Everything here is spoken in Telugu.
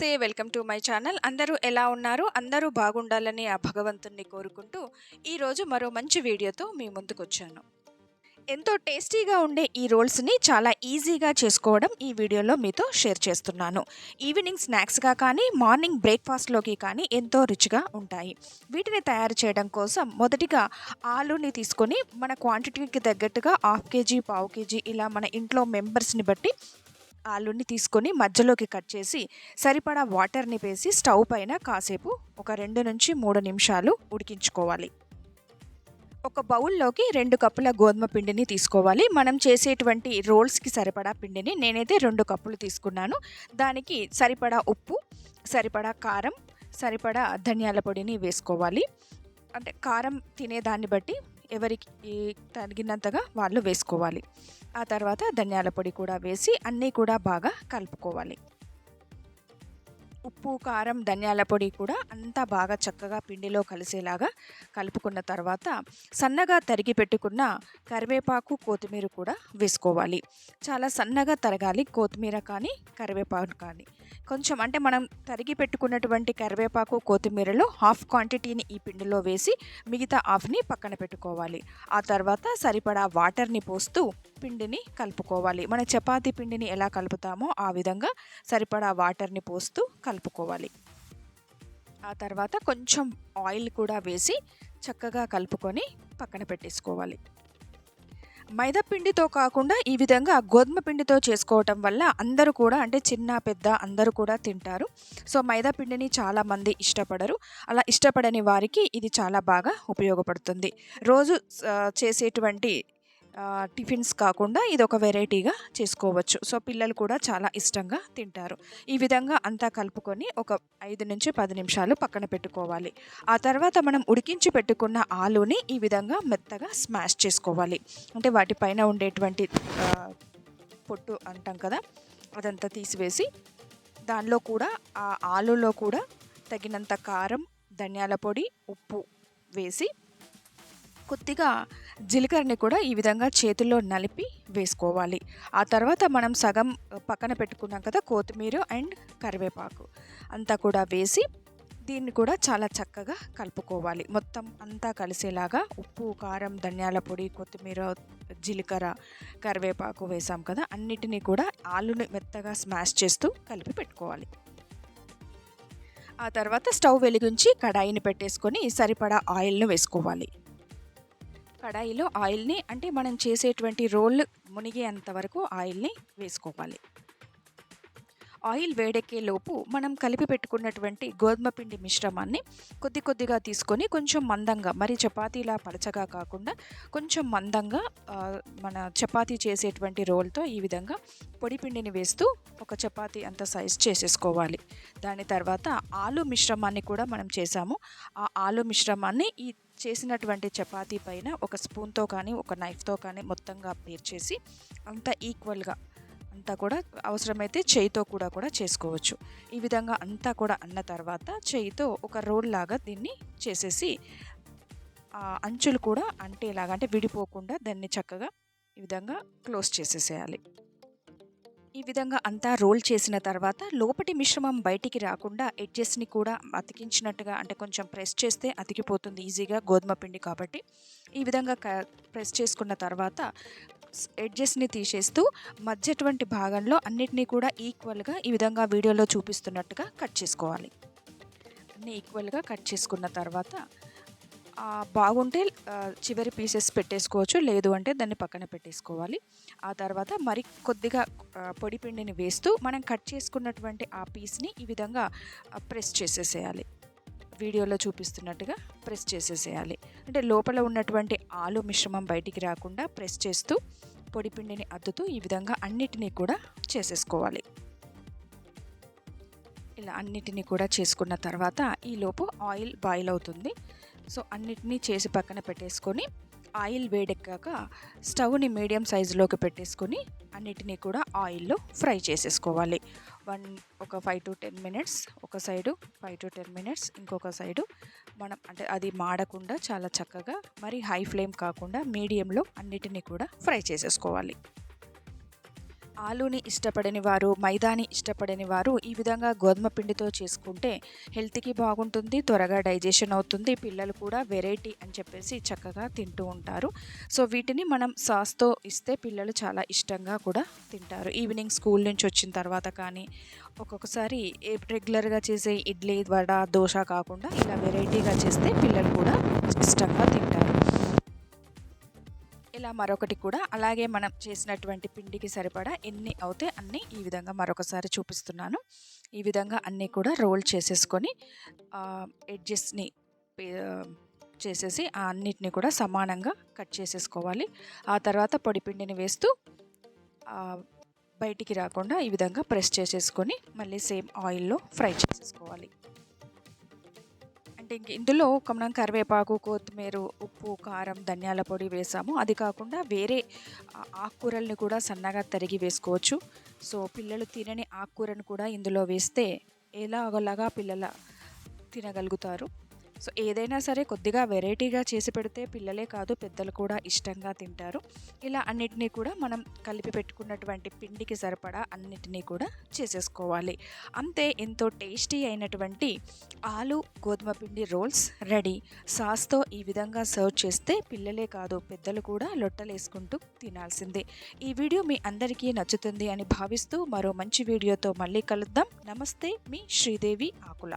Welcome to my channel. అందరూ ఎలా ఉన్నారు? అందరూ బాగుండాలని ఆ భగవంతుణ్ణి కోరుకుంటూ ఈరోజు మరో మంచి వీడియోతో మీ ముందుకు వచ్చాను ఎంతో టేస్టీగా ఉండే ఈ రోల్స్ని చాలా ఈజీగా చేసుకోవడం ఈ వీడియోలో మీతో షేర్ చేస్తున్నాను. ఈవినింగ్ స్నాక్స్గా కానీ మార్నింగ్ బ్రేక్ఫాస్ట్లోకి కానీ ఎంతో రుచిగా ఉంటాయి. వీటిని తయారు చేయడం కోసం మొదటిగా ఆలూని తీసుకొని మన క్వాంటిటీకి తగ్గట్టుగా హాఫ్ కేజీ పావు కేజీ ఇలా మన ఇంట్లో మెంబర్స్ని బట్టి ఆలుని తీసుకొని మధ్యలోకి కట్ చేసి సరిపడా వాటర్ని వేసి స్టవ్ పైన కాసేపు ఒక రెండు నుంచి మూడు నిమిషాలు ఉడికించుకోవాలి. ఒక బౌల్లోకి రెండు కప్పుల గోధుమ పిండిని తీసుకోవాలి. మనం చేసేటువంటి రోల్స్కి సరిపడా పిండిని నేనైతే రెండు కప్పులు తీసుకున్నాను. దానికి సరిపడా ఉప్పు సరిపడా కారం సరిపడా ధనియాల పొడిని వేసుకోవాలి. అంటే కారం తినేదాన్ని బట్టి ఎవరికి తగినంతగా వాళ్ళు వేసుకోవాలి. ఆ తర్వాత ధనియాల పొడి కూడా వేసి అన్నీ కూడా బాగా కలుపుకోవాలి. ఉప్పు కారం ధనియాల పొడి కూడా అంతా బాగా చక్కగా పిండిలో కలిసేలాగా కలుపుకున్న తర్వాత సన్నగా తరిగి పెట్టుకున్న కరివేపాకు కొత్తిమీర కూడా వేసుకోవాలి. చాలా సన్నగా తరగాలి కొత్తిమీర కానీ కరివేపాకు కానీ. కొంచెం అంటే మనం తరిగి పెట్టుకున్నటువంటి కరివేపాకు కొత్తిమీరలో హాఫ్ క్వాంటిటీని ఈ పిండిలో వేసి మిగతా హాఫ్ని పక్కన పెట్టుకోవాలి. ఆ తర్వాత సరిపడా వాటర్ని పోస్తూ పిండిని కలుపుకోవాలి. మన చపాతీ పిండిని ఎలా కలుపుతామో ఆ విధంగా సరిపడా వాటర్ని పోస్తూ కలుపుకోవాలి. ఆ తర్వాత కొంచెం ఆయిల్ కూడా వేసి చక్కగా కలుపుకొని పక్కన పెట్టేసుకోవాలి. మైదా పిండితో కాకుండా ఈ విధంగా గోధుమ పిండితో చేసుకోవటం వల్ల అందరూ కూడా అంటే చిన్న పెద్ద అందరూ కూడా తింటారు. సో మైదా పిండిని చాలామంది ఇష్టపడరు. అలా ఇష్టపడని వారికి ఇది చాలా బాగా ఉపయోగపడుతుంది. రోజు చేసేటువంటి టిఫిన్స్ కాకుండా ఇది ఒక వెరైటీగా చేసుకోవచ్చు. సో పిల్లలు కూడా చాలా ఇష్టంగా తింటారు. ఈ విధంగా అంతా కలుపుకొని ఒక ఐదు నుంచి పది నిమిషాలు పక్కన పెట్టుకోవాలి. ఆ తర్వాత మనం ఉడికించి పెట్టుకున్న ఆలుని ఈ విధంగా మెత్తగా స్మాష్ చేసుకోవాలి. అంటే వాటిపైన ఉండేటువంటి పొట్టు అంటాం కదా అదంతా తీసివేసి దానిలో కూడా ఆ ఆలులో కూడా తగినంత కారం ధనియాల పొడి ఉప్పు వేసి కొద్దిగా జీలకర్రని కూడా ఈ విధంగా చేతుల్లో నలిపి వేసుకోవాలి. ఆ తర్వాత మనం సగం పక్కన పెట్టుకున్నాం కదా కొత్తిమీర అండ్ కరివేపాకు. అంతా కూడా వేసి దీన్ని కూడా చాలా చక్కగా కలుపుకోవాలి. మొత్తం అంతా కలిసేలాగా ఉప్పు కారం ధనియాల పొడి కొత్తిమీర జీలకర్ర కరివేపాకు వేసాం కదా అన్నిటినీ కూడా ఆలుని మెత్తగా స్మాష్ చేస్తూ కలిపి పెట్టుకోవాలి. ఆ తర్వాత స్టవ్ వెలిగించి కడాయిని పెట్టేసుకొని సరిపడా ఆయిల్ను వేసుకోవాలి. కడాయిలో ఆయిల్ని అంటే మనం చేసేటువంటి రోల్ మునిగేంత వరకు ఆయిల్ని వేసుకోవాలి. ఆయిల్ వేడెక్కే లోపు మనం కలిపి పెట్టుకున్నటువంటి గోధుమ పిండి మిశ్రమాన్ని కొద్ది కొద్దిగా తీసుకొని కొంచెం మందంగా మరి చపాతీలా పలచగా కాకుండా కొంచెం మందంగా మన చపాతీ చేసేటువంటి రోల్తో ఈ విధంగా పొడి పిండిని వేస్తూ ఒక చపాతీ అంత సైజ్ చేసేసుకోవాలి. దాని తర్వాత ఆలు మిశ్రమాన్ని కూడా మనం చేసాము. ఆ ఆలు మిశ్రమాన్ని ఈ చేసినటువంటి చపాతీ పైన ఒక స్పూన్తో కానీ ఒక నైఫ్తో కానీ మొత్తంగా పేర్చేసి అంతా ఈక్వల్గా అంతా కూడా అవసరమైతే చేయితో కూడా కూడా చేసుకోవచ్చు. ఈ విధంగా అంతా కూడా అన్న తర్వాత చేయితో ఒక రోల్ లాగా దీన్ని చేసేసి ఆ అంచులు కూడా అంటేలాగా అంటే విడిపోకుండా దాన్ని చక్కగా ఈ విధంగా క్లోజ్ చేసేసేయాలి. ఈ విధంగా అంతా రోల్ చేసిన తర్వాత లోపటి మిశ్రమం బయటికి రాకుండా ఎడ్జెస్ని కూడా అతికించినట్టుగా అంటే కొంచెం ప్రెస్ చేస్తే అతికిపోతుంది ఈజీగా గోధుమ పిండి కాబట్టి. ఈ విధంగా క- ప్రెస్ చేసుకున్న తర్వాత ఎడ్జెస్ని తీసేస్తూ మధ్యటువంటి భాగంలో అన్నిటినీ కూడా ఈక్వల్గా ఈ విధంగా వీడియోలో చూపిస్తున్నట్టుగా కట్ చేసుకోవాలి. అన్నీ ఈక్వల్గా కట్ చేసుకున్న తర్వాత బాగుంటే చివరి పీసెస్ పెట్టేసుకోవచ్చు. లేదు అంటే దాన్ని పక్కన పెట్టేసుకోవాలి. ఆ తర్వాత మరి కొద్దిగా పొడి పిండిని వేస్తూ మనం కట్ చేసుకున్నటువంటి ఆ పీస్ని ఈ విధంగా ప్రెస్ చేసేసేయాలి. వీడియోలో చూపిస్తున్నట్టుగా ప్రెస్ చేసేసేయాలి. అంటే లోపల ఉన్నటువంటి ఆలు మిశ్రమం బయటికి రాకుండా ప్రెస్ చేస్తూ పొడి పిండిని అద్దుతూ ఈ విధంగా అన్నిటినీ కూడా చేసేసుకోవాలి. ఇలా అన్నిటినీ కూడా చేసుకున్న తర్వాత ఈలోపు ఆయిల్ బాయిల్ అవుతుంది. సో అన్నిటినీ చేసి పక్కన పెట్టేసుకొని ఆయిల్ వేడెక్కాక స్టవ్ని మీడియం సైజులోకి పెట్టేసుకొని అన్నిటినీ కూడా ఆయిల్లో ఫ్రై చేసేసుకోవాలి. వన్ ఒక ఫైవ్ టు టెన్ మినిట్స్ ఒక side five to ten minutes ఇంకొక సైడు మనం అంటే అది మాడకుండా చాలా చక్కగా మరి హై ఫ్లేమ్ కాకుండా మీడియంలో అన్నిటినీ కూడా ఫ్రై చేసేసుకోవాలి. ఆలూని ఇష్టపడని వారు మైదాని ఇష్టపడని వారు ఈ విధంగా గోధుమ పిండితో చేసుకుంటే హెల్త్కి బాగుంటుంది త్వరగా డైజెషన్ అవుతుంది పిల్లలు కూడా వెరైటీ అని చెప్పేసి చక్కగా తింటూ ఉంటారు. సో వీటిని మనం సాస్తో ఇస్తే పిల్లలు చాలా ఇష్టంగా కూడా తింటారు. ఈవినింగ్ స్కూల్ నుంచి వచ్చిన తర్వాత కానీ ఒక్కొక్కసారి రెగ్యులర్గా చేసే ఇడ్లీ వడ దోశ కాకుండా ఇలా వెరైటీగా చేస్తే పిల్లలు కూడా ఇష్టంగా తింటారు. ఇలా మరొకటి కూడా అలాగే మనం చేసినటువంటి పిండికి సరిపడా ఎన్ని అవుతే అన్నీ ఈ విధంగా మరొకసారి చూపిస్తున్నాను. ఈ విధంగా అన్నీ కూడా రోల్ చేసేసుకొని ఎడ్జెస్ని చేసేసి ఆ అన్నిటిని కూడా సమానంగా కట్ చేసేసుకోవాలి. ఆ తర్వాత పొడి పిండిని వేస్తూ బయటికి రాకుండా ఈ విధంగా ప్రెస్ చేసేసుకొని మళ్ళీ సేమ్ ఆయిల్లో ఫ్రై చేసేసుకోవాలి. అంటే ఇంక ఇందులో ఒక మనం కరివేపాకు కొత్తిమీర ఉప్పు కారం ధనియాల పొడి వేసాము. అది కాకుండా వేరే ఆకుకూరల్ని కూడా సన్నగా తరిగి వేసుకోవచ్చు. సో పిల్లలు తినని ఆకుకూరను కూడా ఇందులో వేస్తే ఎలాగోలాగా పిల్లల తినగలుగుతారు. సో ఏదైనా సరే కొద్దిగా వెరైటీగా చేసి పెడితే పిల్లలే కాదు పెద్దలు కూడా ఇష్టంగా తింటారు. ఇలా అన్నిటినీ కూడా మనం కలిపి పెట్టుకున్నటువంటి పిండికి సరిపడా అన్నిటినీ కూడా చేసేసుకోవాలి. అంతే ఎంతో టేస్టీ అయినటువంటి ఆలు గోధుమ పిండి రోల్స్ రెడీ. సాస్తో ఈ విధంగా సర్వ్ చేస్తే పిల్లలే కాదు పెద్దలు కూడా లొట్టలేసుకుంటూ తినాల్సిందే. ఈ వీడియో మీ అందరికీ నచ్చుతుంది అని భావిస్తూ మరో మంచి వీడియోతో మళ్ళీ కలుద్దాం. నమస్తే మీ శ్రీదేవి ఆకుల.